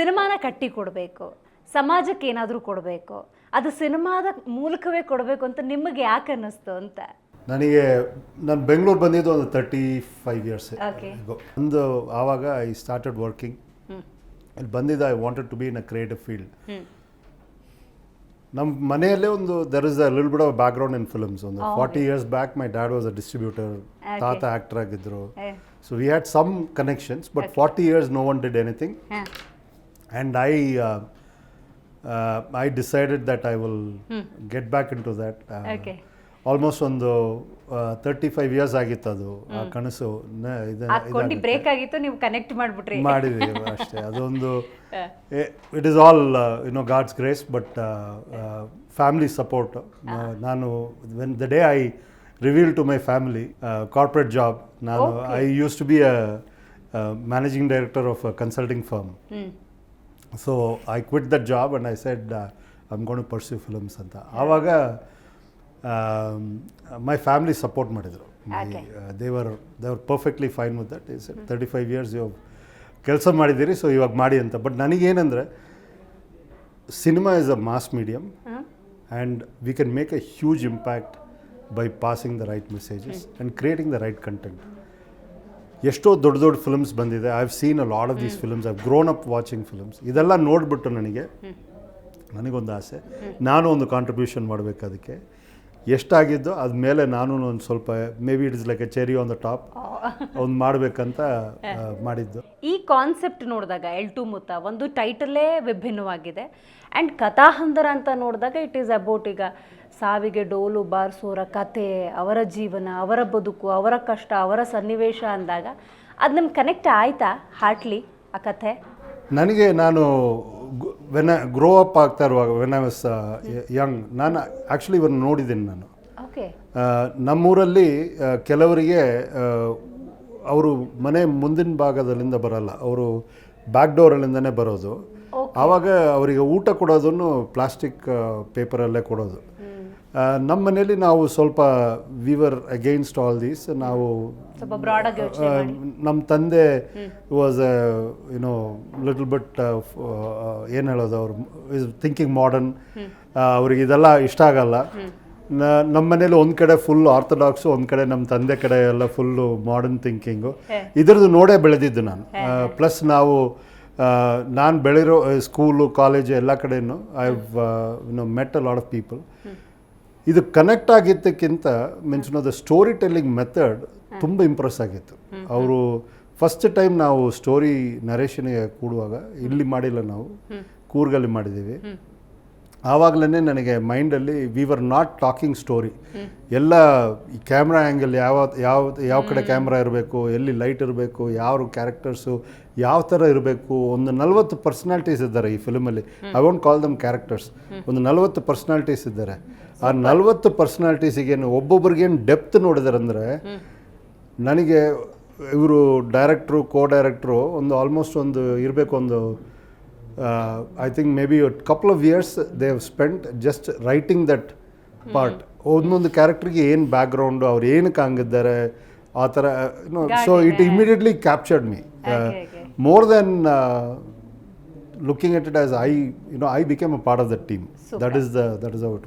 ಸಿನಿಮಾನ ಕಟ್ಟಿ ಕೊಡಬೇಕು ಸಮಾಜಕ್ಕೆ ಏನಾದರೂ ಕೊಡಬೇಕು ಅದು ಸಿನಿಮಾದ ಮೂಲಕವೇ ಕೊಡಬೇಕು ಅಂತ ನಿಮಗೆ ಯಾಕೆ ಅನ್ನಿಸ್ತು ಅಂತ? ನನಗೆ ನಾನು ಬೆಂಗಳೂರು ಬಂದಿದ್ದು ಒಂದು ತರ್ಟಿ ಫೈವ್ ಇಯರ್ಸ್ Okay. ಒಂದು ಆವಾಗ ಐ ಸ್ಟಾರ್ಟೆಡ್ ವರ್ಕಿಂಗ್. ಇಲ್ಲಿ ಬಂದಿದ್ದ I wanted to be in a creative field hmm. ನಮ್ಮ ಮನೆಯಲ್ಲೇ ಒಂದು there is a lil bit of background in films ಒಂದು forty years back my dad was a distributor ತಾತ actor ಆಗಿದ್ದರು ಏ, so we had some connections but forty years no one did anything ಹಾ. And I uh, uh, I decided that I will get back into that. Uh, Okay. Almost ಒಂದು thirty five years ಆಗಿತ್ತು ಅದು ಆ ಕನಸು. Break ಆಗಿತ್ತು ನೀವು connect ಮಾಡಿಬಿಟ್ರಿ. ಮಾಡಿದ್ವಿ ಅಷ್ಟೇ. ಅದೊಂದು it is all you know God's grace but family support ನಾನು when the day I reveal to my family corporate job ನಾನು I used to be a managing director of consulting firm so I quit that job and I said I'm gonna pursue films ಅಂತ. ಆವಾಗ my family support ಮಾಡಿದರು. They were they were perfectly fine with that is thirty five years ಇವಾಗ ಕೆಲಸ ಮಾಡಿದ್ದೀರಿ so ಇವಾಗ ಮಾಡಿ ಅಂತ. But ನನಗೇನೆಂದರೆ cinema is a mass medium. And we can make a huge impact by passing the right messages and creating the right content ಎಷ್ಟೋ ದೊಡ್ಡ ದೊಡ್ಡ ಫಿಲ್ಮ್ಸ್ ಬಂದಿದೆ. I have seen a lot of these films I've grown up watching films ಇದೆಲ್ಲ ನೋಡಿಬಿಟ್ಟು ನನಗೆ ನನಗೊಂದು ಆಸೆ. ನಾನು ಒಂದು ಕಾಂಟ್ರಿಬ್ಯೂಷನ್ ಮಾಡಬೇಕು ಅದಕ್ಕೆ. ಎಷ್ಟಾಗಿದ್ದು ಅದ ಮೇಲೆ ನಾನು ಒಂದು ಸ್ವಲ್ಪ maybe it is like a cherry on the top ಒಂದು ಮಾಡಬೇಕಂತ ಮಾಡಿದ್ದು. ಈ ಕಾನ್ಸೆಪ್ಟ್ ನೋಡಿದಾಗ ಎಲ್ ಟು ಮುತ್ತ ಒಂದು ಟೈಟಲೇ ವಿಭಿನ್ನವಾಗಿದೆ. ಆ್ಯಂಡ್ ಕಥಾಹಂದರ ಅಂತ ನೋಡಿದಾಗ ಇಟ್ ಈಸ್ ಅಬೌಟ್ ಈಗ ಸಾವಿಗೆ ಡೋಲು ಬಾರಿಸೋರ ಕತೆ ಅವರ ಜೀವನ ಅವರ ಬದುಕು ಅವರ ಕಷ್ಟ ಅವರ ಸನ್ನಿವೇಶ ಅಂದಾಗ ಅದು ನಮ್ಗೆ ಕನೆಕ್ಟ್ ಆಯ್ತಾ? ಹಾರ್ಟ್ಲಿ ಆ ಕಥೆ ನನಗೆ ನಾನು ವೆನ್ ಗ್ರೋ ಅಪ್ ಆಗ್ತಾ ಇರುವಾಗ ವೆನ್ ಐ ವಾಸ್ ಯಂಗ್ ನಾನು ಆ್ಯಕ್ಚುಲಿ ಇವ್ರನ್ನ ನೋಡಿದ್ದೀನಿ ನಾನು. ಓಕೆ ನಮ್ಮೂರಲ್ಲಿ ಕೆಲವರಿಗೆ ಅವರು ಮನೆ ಮುಂದಿನ ಭಾಗದಲ್ಲಿಂದ ಬರಲ್ಲ. ಅವರು ಬ್ಯಾಕ್ ಡೋರಲ್ಲಿಂದನೇ ಬರೋದು. ಆವಾಗ ಅವರಿಗೆ ಊಟ ಕೊಡೋದನ್ನು ಪ್ಲಾಸ್ಟಿಕ್ ಪೇಪರಲ್ಲೇ ಕೊಡೋದು. ನಮ್ಮ ಮನೆಯಲ್ಲಿ ನಾವು ಸ್ವಲ್ಪ ವಿವರ್ ಅಗೇನ್ಸ್ಟ್ ಆಲ್ ದೀಸ್ ನಾವು ನಮ್ಮ ತಂದೆ ವಾಸ್ ಯುನೋ ಲಿಟಲ್ ಬಟ್ ಏನು ಹೇಳೋದು ಅವರು ಇಸ್ ಥಿಂಕಿಂಗ್ ಮಾಡರ್ನ್ ಅವ್ರಿಗೆ ಇದೆಲ್ಲ ಇಷ್ಟ ಆಗಲ್ಲ. ನಮ್ಮ ಮನೇಲಿ ಒಂದು ಕಡೆ ಫುಲ್ ಆರ್ಥೋಡಾಕ್ಸು ಒಂದು ಕಡೆ ನಮ್ಮ ತಂದೆ ಕಡೆ ಎಲ್ಲ ಫುಲ್ಲು ಮಾಡರ್ನ್ ಥಿಂಕಿಂಗು ಇದ್ರದ್ದು ನೋಡೇ ಬೆಳೆದಿದ್ದು ನಾನು. ಪ್ಲಸ್ ನಾವು ನಾನು ಬೆಳಿರೋ ಸ್ಕೂಲು ಕಾಲೇಜು ಎಲ್ಲ ಕಡೆಯೂ I know met a lot of people ಇದು connect ಆಗಿದ್ದಕ್ಕಿಂತ means know the story telling method ತುಂಬ ಇಂಪ್ರೆಸ್ ಆಗಿತ್ತು. ಅವರು ಫಸ್ಟ್ ಟೈಮ್ ನಾವು ಸ್ಟೋರಿ ನರೇಶನ್ಗೆ ಕೂಡುವಾಗ, ಇಲ್ಲಿ ಮಾಡಿಲ್ಲ ನಾವು, ಕೂರ್ಗಲ್ಲಿ ಮಾಡಿದ್ದೀವಿ. ಆವಾಗಲೇ ನನಗೆ ಮೈಂಡಲ್ಲಿ we were not talking story ಎಲ್ಲ ಈ ಕ್ಯಾಮ್ರಾ ಆ್ಯಂಗಲ್ ಯಾವ ಯಾವ ಯಾವ ಕಡೆ ಕ್ಯಾಮ್ರಾ ಇರಬೇಕು, ಎಲ್ಲಿ ಲೈಟ್ ಇರಬೇಕು ಯಾವ ಕ್ಯಾರೆಕ್ಟರ್ಸು ಯಾವ ಥರ ಇರಬೇಕು, ಒಂದು ನಲವತ್ತು ಪರ್ಸ್ನಾಲ್ಟೀಸ್ ಇದ್ದಾರೆ ಈ ಫಿಲ್ಮಲ್ಲಿ I want call them characters ಒಂದು ನಲವತ್ತು ಪರ್ಸ್ನಾಲ್ಟೀಸ್ ಇದ್ದಾರೆ. ಆ ನಲವತ್ತು ಪರ್ಸ್ನಾಲಿಟೀಸಿಗೇನು ಒಬ್ಬೊಬ್ರಿಗೇನು ಡೆಪ್ತ್ ನೋಡಿದಾರಂದ್ರೆ ಅಂದರೆ ನನಗೆ ಇವರು ಡೈರೆಕ್ಟ್ರು ಕೋ ಡೈರೆಕ್ಟ್ರು ಒಂದು ಆಲ್ಮೋಸ್ಟ್ ಒಂದು ಇರಬೇಕು ಒಂದು I think maybe couple of years they have spent just writing that part ಒಂದೊಂದು ಕ್ಯಾರೆಕ್ಟ್ರಿಗೆ ಏನು ಬ್ಯಾಕ್ಗ್ರೌಂಡು ಅವ್ರು ಏನಕ್ಕೆ ಹಂಗಿದ್ದಾರೆ ಆ ಥರ so it immediately captured me. More than looking at it as I you know I became a part of the team that is the that is out